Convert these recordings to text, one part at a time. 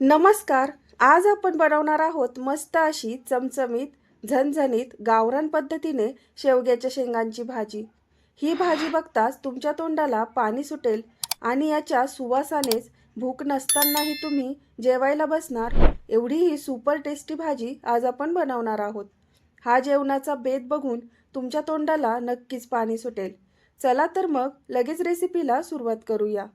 नमस्कार. आज आपण बनवणार आहोत मस्त अशी चमचमीत झणझणीत गावरान पद्धतीने शेवग्याच्या शेंगांची भाजी. ही भाजी बघताच तुमच्या तोंडाला पाणी सुटेल आणि याच्या सुवासानेच भूक नसतानाही तुम्ही जेवायला बसणार. एवढी ही सुपर टेस्टी भाजी आज आपण बनवणार आहोत. हा जेवणाचा बेत बघून तुमच्या तोंडाला नक्कीच पाणी सुटेल. चला तर मग लगेच रेसिपीला सुरुवात करूया.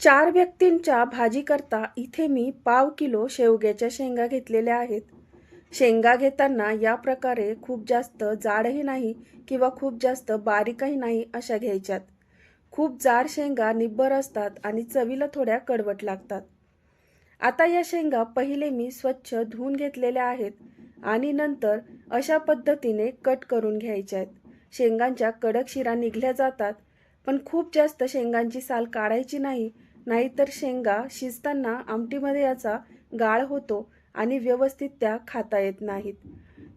चार व्यक्तींच्या भाजीकरता इथे मी पाव किलो शेवग्याच्या शेंगा घेतलेल्या आहेत. शेंगा घेताना या प्रकारे खूप जास्त जाडही नाही किंवा खूप जास्त बारीकही नाही अशा घ्यायच्यात. खूप जाड शेंगा निब्बर असतात आणि चवीला थोड्या कडवट लागतात. आता या शेंगा पहिले मी स्वच्छ धुवून घेतलेल्या आहेत आणि नंतर अशा पद्धतीने कट करून घ्यायच्या आहेत. शेंगांच्या कडक शिरा निघल्या जातात पण खूप जास्त शेंगांची साल काढायची नाही नाहीतर शेंगा शिजताना आमटीमध्ये याचा गाळ होतो आणि व्यवस्थित त्या खाता येत नाहीत.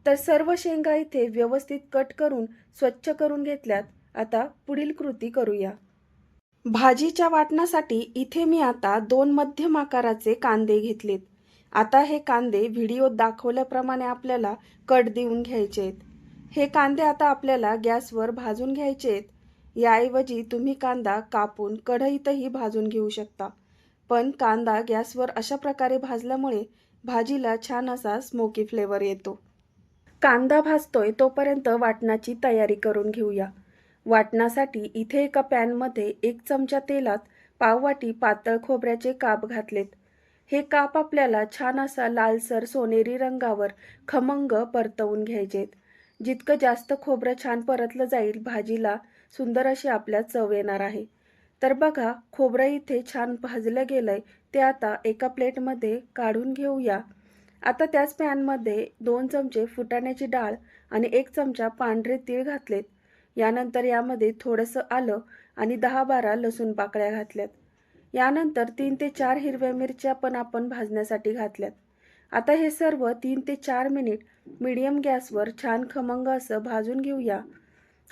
तर सर्व शेंगा इथे व्यवस्थित कट करून स्वच्छ करून घेतल्यात. आता पुढील कृती करूया. भाजीच्या वाटणासाठी इथे मी आता दोन मध्यम आकाराचे कांदे घेतलेत. आता हे कांदे व्हिडिओत दाखवल्याप्रमाणे आपल्याला कट देऊन घ्यायचे आहेत. हे कांदे आता आपल्याला गॅसवर भाजून घ्यायचे आहेत. याऐवजी तुम्ही कांदा कापून कढईतही भाजून घेऊ शकता. पण कांदा गॅसवर अशा प्रकारे भाजल्यामुळे भाजीला छान असा स्मोकी फ्लेवर येतो. कांदा भाजतोय तोपर्यंत वाटणाची तयारी करून घेऊया. वाटणासाठी इथे एका पॅनमध्ये एक चमचा तेलात पाववाटी पातळ खोबऱ्याचे काप घातलेत. हे काप आपल्याला छान असा लालसर सोनेरी रंगावर खमंग परतवून घ्यायचेत. जितकं जास्त खोबरं छान परतलं जाईल भाजीला सुंदर अशी आपल्या चव येणार आहे. तर बघा खोबरं इथे छान भाजलं गेलंय ते आता एका प्लेटमध्ये काढून घेऊया. आता त्याच पॅनमध्ये दोन चमचे फुटाण्याची डाळ आणि एक चमचा पांढरे तीळ घातलेत. यानंतर यामध्ये थोडंसं आलं आणि दहा बारा लसूण पाकळ्या घातल्यात. यानंतर तीन ते चार हिरव्या मिरच्या पण आपण भाजण्यासाठी घातल्यात. आता हे सर्व तीन ते चार मिनिट मीडियम गॅसवर छान खमंग असं भाजून घेऊया.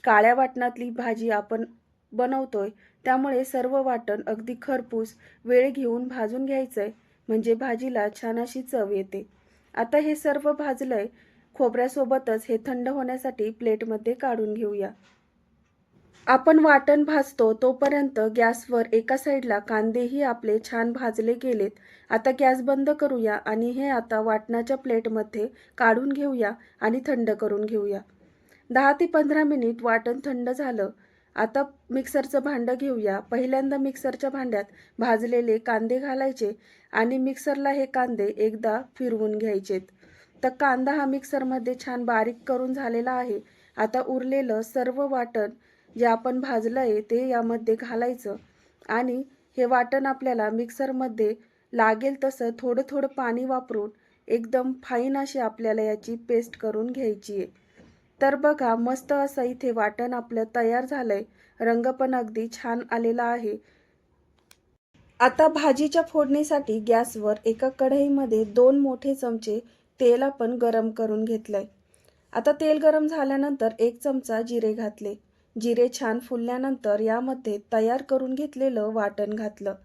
काळ्या वाटणातली भाजी आपण बनवतोय त्यामुळे सर्व वाटण अगदी खरपूस वेळ घेऊन भाजून घ्यायचंय म्हणजे भाजीला छान अशी चव येते. आता हे सर्व भाजलंय खोबऱ्यासोबतच हे थंड होण्यासाठी प्लेटमध्ये काढून घेऊया. आपण वाटण भाजतो तोपर्यंत गॅसवर एका साईडला कांदेही आपले छान भाजले गेलेत. आता गॅस बंद करूया आणि हे आता वाटणाच्या प्लेटमध्ये काढून घेऊया आणि थंड करून घेऊया. दहा ते पंधरा मिनिट वाटण थंड झालं. आता मिक्सरचं भांडं घेऊया. पहिल्यांदा मिक्सरच्या भांड्यात भाजलेले कांदे घालायचे आणि मिक्सरला हे कांदे एकदा फिरवून घ्यायचेत. तर कांदा हा मिक्सरमध्ये छान बारीक करून झालेला आहे. आता उरलेलं सर्व वाटण जे आपण भाजलं आहे ते यामध्ये घालायचं आणि हे वाटण आपल्याला मिक्सरमध्ये लागेल तसं थोडं थोडं पाणी वापरून एकदम फाईन अशी आपल्याला याची पेस्ट करून घ्यायची आहे. तर बघा मस्त असं इथे वाटण आपलं तयार झालंय. रंग पण अगदी छान आलेला आहे. आता भाजीच्या फोडणीसाठी गॅसवर एका कढईमध्ये दोन मोठे चमचे तेल आपण गरम करून घेतलंय. आता तेल गरम झाल्यानंतर एक चमचा जिरे घातले. जिरे छान फुलल्यानंतर यामध्ये तयार करून घेतलेलं वाटण घातलं.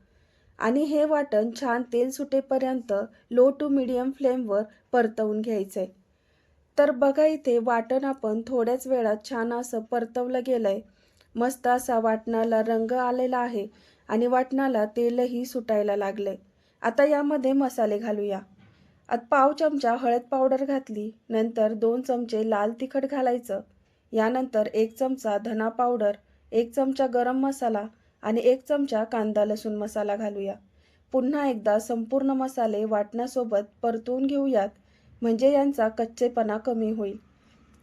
आणि हे वाटण छान तेल सुटेपर्यंत लो टू मिडियम फ्लेमवर परतवून घ्यायचंय. तर बघा इथे वाटण आपण थोड्याच वेळात छान असं परतवलं गेलंय. मस्त असा वाटणाला रंग आलेला आहे आणि वाटणाला तेलही सुटायला लागलंय. आता यामध्ये मसाले घालूया. आता पाव चमचा हळद पावडर घातली नंतर दोन चमचे लाल तिखट घालायचं. यानंतर एक चमचा धना पावडर एक चमचा गरम मसाला आणि एक चमचा कांदा लसूण मसाला घालूया. पुन्हा एकदा संपूर्ण मसाले वाटण्यासोबत परतून घेऊयात. म्हणजे यांचा कच्चेपणा कमी होईल.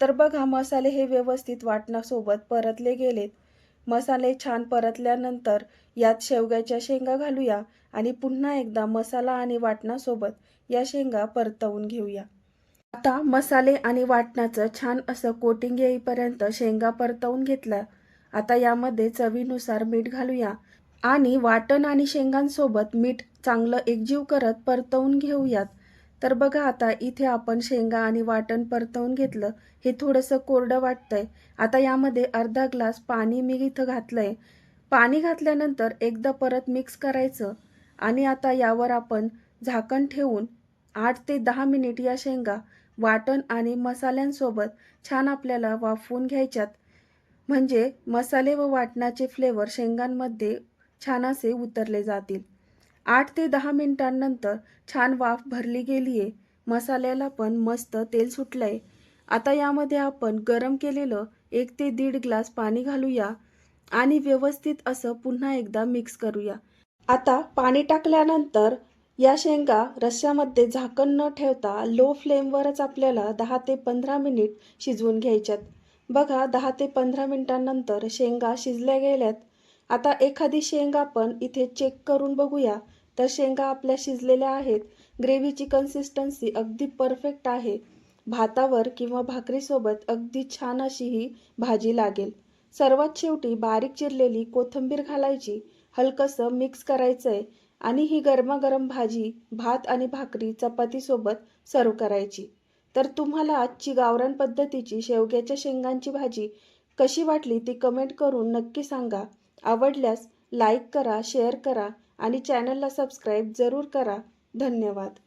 तर बघा मसाले हे व्यवस्थित वाटणासोबत परतले गेलेत. मसाले छान परतल्यानंतर यात शेवग्याच्या शेंगा घालूया आणि पुन्हा एकदा मसाला आणि वाटणासोबत या शेंगा परतवून घेऊया. आता मसाले आणि वाटणाचं छान असं कोटिंग येईपर्यंत शेंगा परतवून घेतल्या. आता यामध्ये चवीनुसार मीठ घालूया आणि वाटण आणि शेंगांसोबत मीठ चांगलं एकजीव करत परतवून घेऊयात. तर बघा आता इथे आपण शेंगा आणि वाटण परतवून घेतलं हे थोडंसं कोरडं वाटतंय. आता यामध्ये अर्धा ग्लास पाणी मी इथं घातलंय. पाणी घातल्यानंतर एकदा परत मिक्स करायचं आणि आता यावर आपण झाकण ठेवून आठ ते दहा मिनिट या शेंगा वाटण आणि मसाल्यांसोबत छान आपल्याला वाफवून घ्यायच्यात. म्हणजे मसाले व वाटणाचे फ्लेवर शेंगांमध्ये छान असे उतरले जातील. आठ ते दहा मिनिटांनंतर छान वाफ भरली गेली आहे मसाल्याला पण मस्त तेल सुटलं आहे आता यामध्ये आपण गरम केलेलं एक ते दीड ग्लास पाणी घालूया आणि व्यवस्थित असं पुन्हा एकदा मिक्स करूया. आता पाणी टाकल्यानंतर या शेंगा रश्श्यामध्ये झाकण न ठेवता लो फ्लेमवरच आपल्याला दहा ते पंधरा मिनिट शिजवून घ्यायच्यात. बघा दहा ते पंधरा मिनिटांनंतर शेंगा शिजल्या गेल्यात. आता एखादी शेंगा आपण इथे चेक करून बघूया. तर शेंगा आपल्या शिजलेल्या आहेत. ग्रेव्हीची कन्सिस्टन्सी अगदी परफेक्ट आहे. भातावर किंवा भाकरीसोबत अगदी छान अशी ही भाजी लागेल. सर्वात शेवटी बारीक चिरलेली कोथिंबीर घालायची. हलकंसं मिक्स करायचं आहे आणि ही गरमागरम भाजी भात आणि भाकरी चपातीसोबत सर्व करायची. तर तुम्हाला आजची गावरान पद्धतीची शेवग्याच्या शेंगांची भाजी कशी वाटली ती कमेंट करून नक्की सांगा. आवडल्यास लाईक करा शेअर करा आणि चॅनलला सबस्क्राईब जरूर करा. धन्यवाद.